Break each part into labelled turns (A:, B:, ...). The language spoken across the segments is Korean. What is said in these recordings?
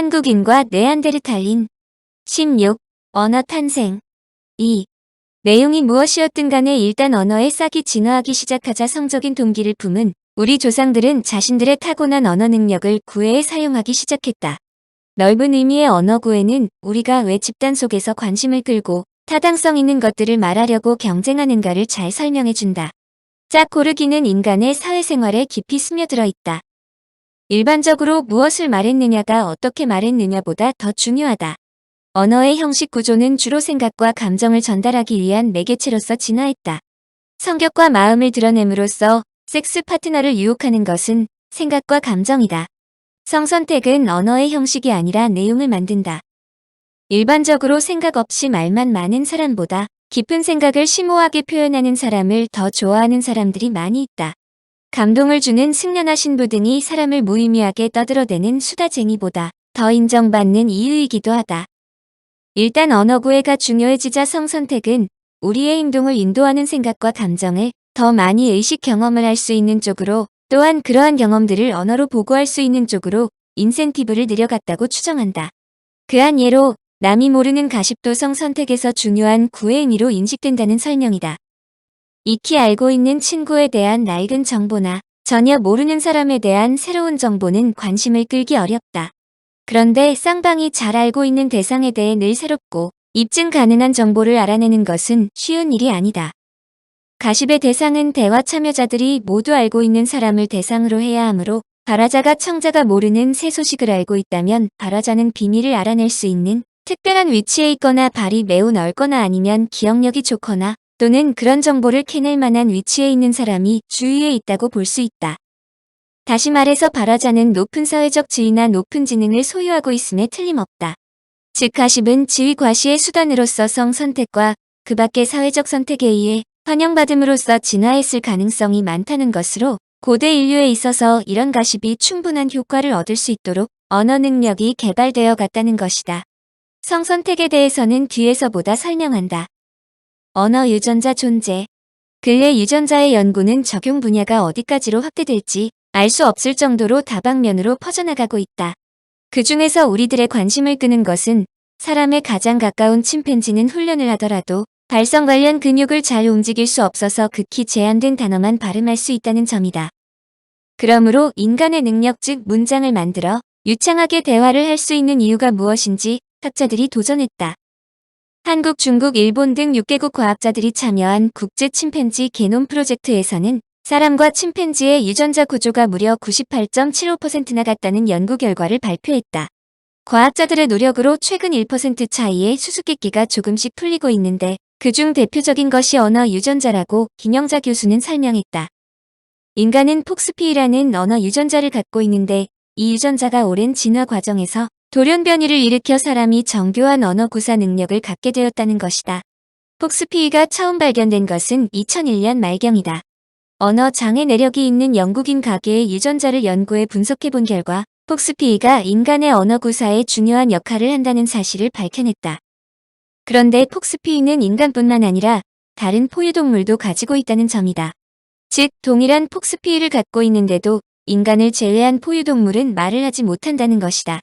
A: 한국인과 네안데르탈린 16. 언어 탄생 2. 내용이 무엇이었든 간에 일단 언어의 싹이 진화하기 시작하자 성적인 동기를 품은 우리 조상들은 자신들의 타고난 언어 능력을 구애에 사용하기 시작했다. 넓은 의미의 언어 구애는 우리가 왜 집단 속에서 관심을 끌고 타당성 있는 것들을 말하려고 경쟁하는가를 잘 설명해준다. 짝 고르기는 인간의 사회생활에 깊이 스며들어 있다. 일반적으로 무엇을 말했느냐가 어떻게 말했느냐보다 더 중요하다. 언어의 형식 구조는 주로 생각과 감정을 전달하기 위한 매개체로서 진화했다. 성격과 마음을 드러냄으로써 섹스 파트너를 유혹하는 것은 생각과 감정이다. 성선택은 언어의 형식이 아니라 내용을 만든다. 일반적으로 생각 없이 말만 많은 사람보다 깊은 생각을 심오하게 표현하는 사람을 더 좋아하는 사람들이 많이 있다. 감동을 주는 승려나 신부 등이 사람을 무의미하게 떠들어대는 수다쟁이보다 더 인정받는 이유이기도 하다. 일단 언어 구애가 중요해지자 성선택은 우리의 행동을 인도하는 생각과 감정을 더 많이 의식 경험을 할 수 있는 쪽으로 또한 그러한 경험들을 언어로 보고할 수 있는 쪽으로 인센티브를 늘려갔다고 추정한다. 그한 예로 남이 모르는 가십도 성선택에서 중요한 구애 의미로 인식된다는 설명이다. 익히 알고 있는 친구에 대한 낡은 정보나 전혀 모르는 사람에 대한 새로운 정보는 관심을 끌기 어렵다. 그런데 쌍방이 잘 알고 있는 대상에 대해 늘 새롭고 입증 가능한 정보를 알아내는 것은 쉬운 일이 아니다. 가십의 대상은 대화 참여자들이 모두 알고 있는 사람을 대상으로 해야 하므로 발화자가 청자가 모르는 새 소식을 알고 있다면 발화자는 비밀을 알아낼 수 있는 특별한 위치에 있거나 발이 매우 넓거나 아니면 기억력이 좋거나 또는 그런 정보를 캐낼 만한 위치에 있는 사람이 주위에 있다고 볼 수 있다. 다시 말해서 발화자는 높은 사회적 지위나 높은 지능을 소유하고 있음에 틀림없다. 즉 가십은 지위 과시의 수단으로서 성 선택과 그 밖의 사회적 선택에 의해 환영받음으로써 진화했을 가능성이 많다는 것으로 고대 인류에 있어서 이런 가십이 충분한 효과를 얻을 수 있도록 언어 능력이 개발되어 갔다는 것이다. 성선택에 대해서는 뒤에서 보다 설명한다. 언어 유전자 존재 근래 유전자의 연구는 적용 분야가 어디까지로 확대될지 알 수 없을 정도로 다방면으로 퍼져나가고 있다. 그 중에서 우리들의 관심을 끄는 것은 사람의 가장 가까운 침팬지는 훈련을 하더라도 발성 관련 근육을 잘 움직일 수 없어서 극히 제한된 단어만 발음할 수 있다는 점이다. 그러므로 인간의 능력 즉 문장을 만들어 유창하게 대화를 할 수 있는 이유가 무엇인지 학자들이 도전했다. 한국, 중국, 일본 등 6개국 과학자들이 참여한 국제 침팬지 게놈 프로젝트에서는 사람과 침팬지의 유전자 구조가 무려 98.75%나 같다는 연구 결과를 발표했다. 과학자들의 노력으로 최근 1% 차이의 수수께끼가 조금씩 풀리고 있는데 그중 대표적인 것이 언어 유전자라고 김영자 교수는 설명했다. 인간은 폭스피라는 언어 유전자를 갖고 있는데 이 유전자가 오랜 진화 과정에서 돌연 변이를 일으켜 사람이 정교한 언어 구사 능력을 갖게 되었다는 것이다. 폭스피이가 처음 발견된 것은 2001년 말경이다. 언어 장애 내력이 있는 영국인 가게의 유전자를 연구해 분석해 본 결과 폭스피이가 인간의 언어 구사에 중요한 역할을 한다는 사실을 밝혀냈다. 그런데 폭스피이는 인간뿐만 아니라 다른 포유동물도 가지고 있다는 점이다. 즉, 동일한 폭스피이를 갖고 있는데도 인간을 제외한 포유동물은 말을 하지 못한다는 것이다.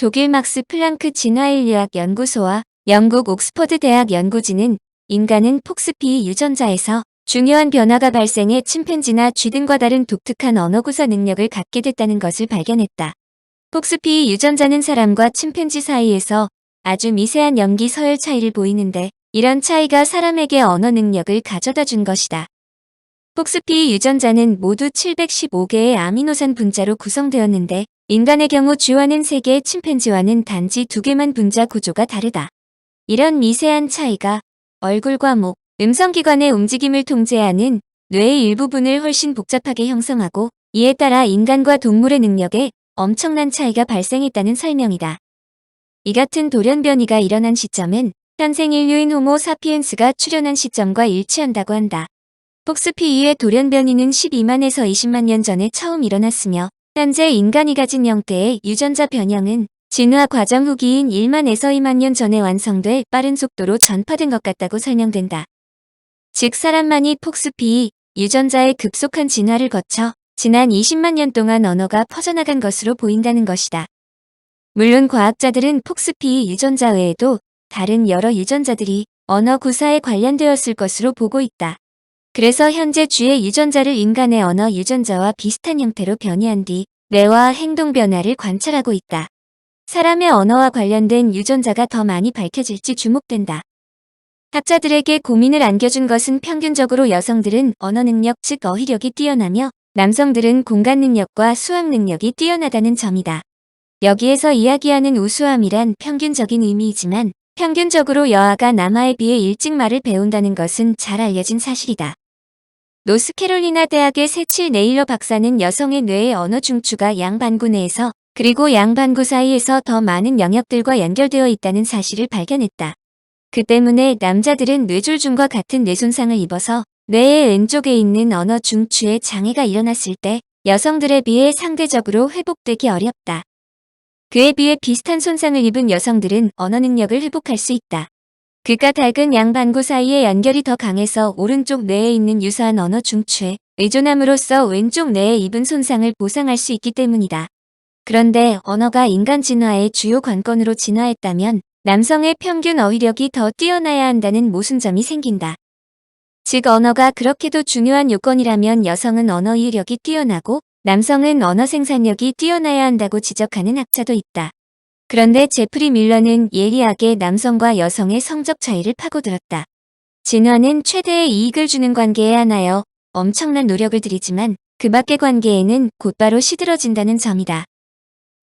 A: 독일 막스 플랑크 진화인류학 연구소와 영국 옥스퍼드 대학 연구진은 인간은 폭스피이 유전자에서 중요한 변화가 발생해 침팬지나 쥐 등과 다른 독특한 언어 구사 능력을 갖게 됐다는 것을 발견했다. 폭스피이 유전자는 사람과 침팬지 사이에서 아주 미세한 염기 서열 차이를 보이는데 이런 차이가 사람에게 언어 능력을 가져다 준 것이다. 폭스피이 유전자는 모두 715개의 아미노산 분자로 구성되었는데 인간의 경우 쥐와는 3개, 침팬지와는 단지 2개만 분자 구조가 다르다. 이런 미세한 차이가 얼굴과 목, 음성기관의 움직임을 통제하는 뇌의 일부분을 훨씬 복잡하게 형성하고 이에 따라 인간과 동물의 능력에 엄청난 차이가 발생했다는 설명이다. 이 같은 돌연 변이가 일어난 시점은 현생 인류인 호모 사피엔스가 출현한 시점과 일치한다고 한다. 폭스피이의 돌연 변이는 12만에서 20만 년 전에 처음 일어났으며 현재 인간이 가진 형태의 유전자 변형은 진화 과정 후기인 1만에서 2만 년 전에 완성돼 빠른 속도로 전파된 것 같다고 설명된다. 즉 사람만이 폭스피이 유전자의 급속한 진화를 거쳐 지난 20만 년 동안 언어가 퍼져나간 것으로 보인다는 것이다. 물론 과학자들은 폭스피 유전자 외에도 다른 여러 유전자들이 언어 구사에 관련되었을 것으로 보고 있다. 그래서 현재 쥐의 유전자를 인간의 언어 유전자와 비슷한 형태로 변이한 뒤 뇌와 행동 변화를 관찰하고 있다. 사람의 언어와 관련된 유전자가 더 많이 밝혀질지 주목된다. 학자들에게 고민을 안겨준 것은 평균적으로 여성들은 언어 능력 즉 어휘력이 뛰어나며 남성들은 공간 능력과 수학 능력이 뛰어나다는 점이다. 여기에서 이야기하는 우수함이란 평균적인 의미이지만 평균적으로 여아가 남아에 비해 일찍 말을 배운다는 것은 잘 알려진 사실이다. 노스캐롤리나 대학의 세칠 네일러 박사는 여성의 뇌의 언어 중추가 양반구 내에서 그리고 양반구 사이에서 더 많은 영역들과 연결되어 있다는 사실을 발견했다. 그 때문에 남자들은 뇌졸중과 같은 뇌손상을 입어서 뇌의 왼쪽에 있는 언어 중추에 장애가 일어났을 때 여성들에 비해 상대적으로 회복되기 어렵다. 그에 비해 비슷한 손상을 입은 여성들은 언어 능력을 회복할 수 있다. 그가 닭은 양반구 사이의 연결이 더 강해서 오른쪽 뇌에 있는 유사한 언어 중추에 의존함으로써 왼쪽 뇌에 입은 손상을 보상할 수 있기 때문이다. 그런데 언어가 인간 진화의 주요 관건으로 진화했다면 남성의 평균 어휘력이 더 뛰어나야 한다는 모순점이 생긴다. 즉 언어가 그렇게도 중요한 요건이라면 여성은 언어 이해력이 뛰어나고 남성은 언어 생산력이 뛰어나야 한다고 지적하는 학자도 있다. 그런데 제프리 밀러는 예리하게 남성과 여성의 성적 차이를 파고들었다. 진화는 최대의 이익을 주는 관계에 한하여 엄청난 노력을 들이지만 그 밖의 관계에는 곧바로 시들어진다는 점이다.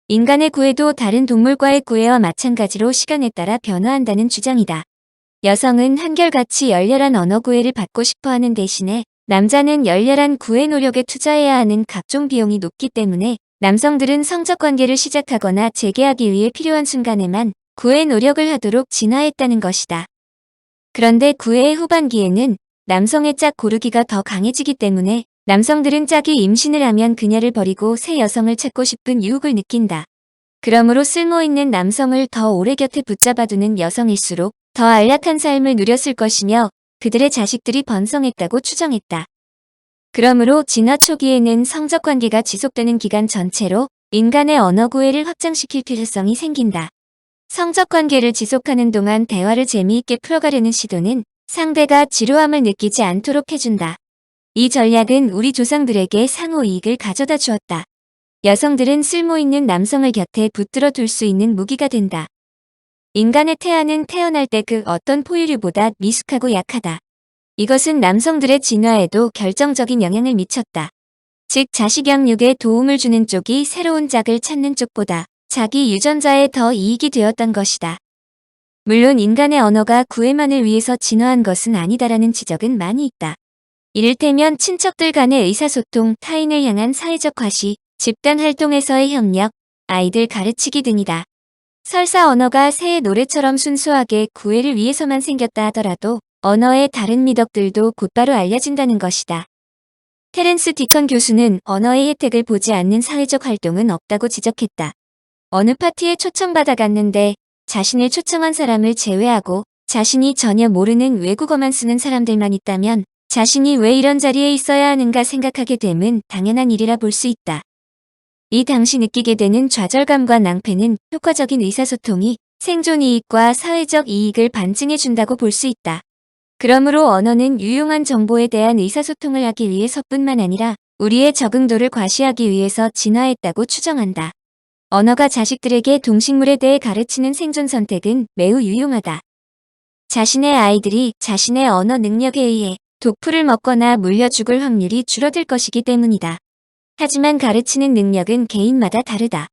A: 인간의 구애도 다른 동물과의 구애와 마찬가지로 시간에 따라 변화한다는 주장이다. 여성은 한결같이 열렬한 언어 구애를 받고 싶어 하는 대신에 남자는 열렬한 구애 노력에 투자해야 하는 각종 비용이 높기 때문에 남성들은 성적 관계를 시작하거나 재개하기 위해 필요한 순간에만 구애 노력을 하도록 진화했다는 것이다. 그런데 구애의 후반기에는 남성의 짝 고르기가 더 강해지기 때문에 남성들은 짝이 임신을 하면 그녀를 버리고 새 여성을 찾고 싶은 유혹을 느낀다. 그러므로 쓸모있는 남성을 더 오래 곁에 붙잡아두는 여성일수록 더 안락한 삶을 누렸을 것이며 그들의 자식들이 번성했다고 추정했다. 그러므로 진화 초기에는 성적 관계가 지속되는 기간 전체로 인간의 언어 구애를 확장시킬 필요성이 생긴다. 성적 관계를 지속하는 동안 대화를 재미있게 풀어가려는 시도는 상대가 지루함을 느끼지 않도록 해준다. 이 전략은 우리 조상들에게 상호 이익을 가져다 주었다. 여성들은 쓸모있는 남성을 곁에 붙들어 둘 수 있는 무기가 된다. 인간의 태아는 태어날 때 그 어떤 포유류보다 미숙하고 약하다. 이것은 남성들의 진화에도 결정적인 영향을 미쳤다. 즉 자식 양육에 도움을 주는 쪽이 새로운 짝을 찾는 쪽보다 자기 유전자에 더 이익이 되었던 것이다. 물론 인간의 언어가 구애만을 위해서 진화한 것은 아니다라는 지적은 많이 있다. 이를테면 친척들 간의 의사소통, 타인을 향한 사회적 과시, 집단 활동에서의 협력, 아이들 가르치기 등이다. 설사 언어가 새의 노래처럼 순수하게 구애를 위해서만 생겼다 하더라도 언어의 다른 미덕들도 곧바로 알려진다는 것이다. 테렌스 디컨 교수는 언어의 혜택을 보지 않는 사회적 활동은 없다고 지적했다. 어느 파티에 초청받아 갔는데 자신을 초청한 사람을 제외하고 자신이 전혀 모르는 외국어만 쓰는 사람들만 있다면 자신이 왜 이런 자리에 있어야 하는가 생각하게 됨은 당연한 일이라 볼 수 있다. 이 당시 느끼게 되는 좌절감과 낭패는 효과적인 의사소통이 생존 이익과 사회적 이익을 반증해 준다고 볼 수 있다. 그러므로 언어는 유용한 정보에 대한 의사소통을 하기 위해서뿐만 아니라 우리의 적응도를 과시하기 위해서 진화했다고 추정한다. 언어가 자식들에게 동식물에 대해 가르치는 생존 선택은 매우 유용하다. 자신의 아이들이 자신의 언어 능력에 의해 독풀을 먹거나 물려 죽을 확률이 줄어들 것이기 때문이다. 하지만 가르치는 능력은 개인마다 다르다.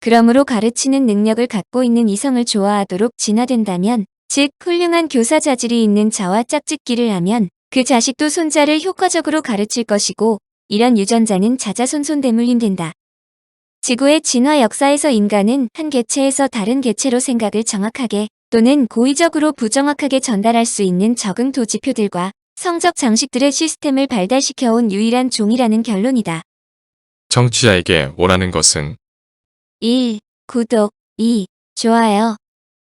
A: 그러므로 가르치는 능력을 갖고 있는 이성을 좋아하도록 진화된다면, 즉 훌륭한 교사 자질이 있는 자와 짝짓기를 하면 그 자식도 손자를 효과적으로 가르칠 것이고 이런 유전자는 자자손손 대물림된다. 지구의 진화 역사에서 인간은 한 개체에서 다른 개체로 생각을 정확하게 또는 고의적으로 부정확하게 전달할 수 있는 적응 도 지표들과 성적 장식들의 시스템을 발달시켜온 유일한 종이라는 결론이다.
B: 청취자에게 원하는 것은
A: 1. 구독 2. 좋아요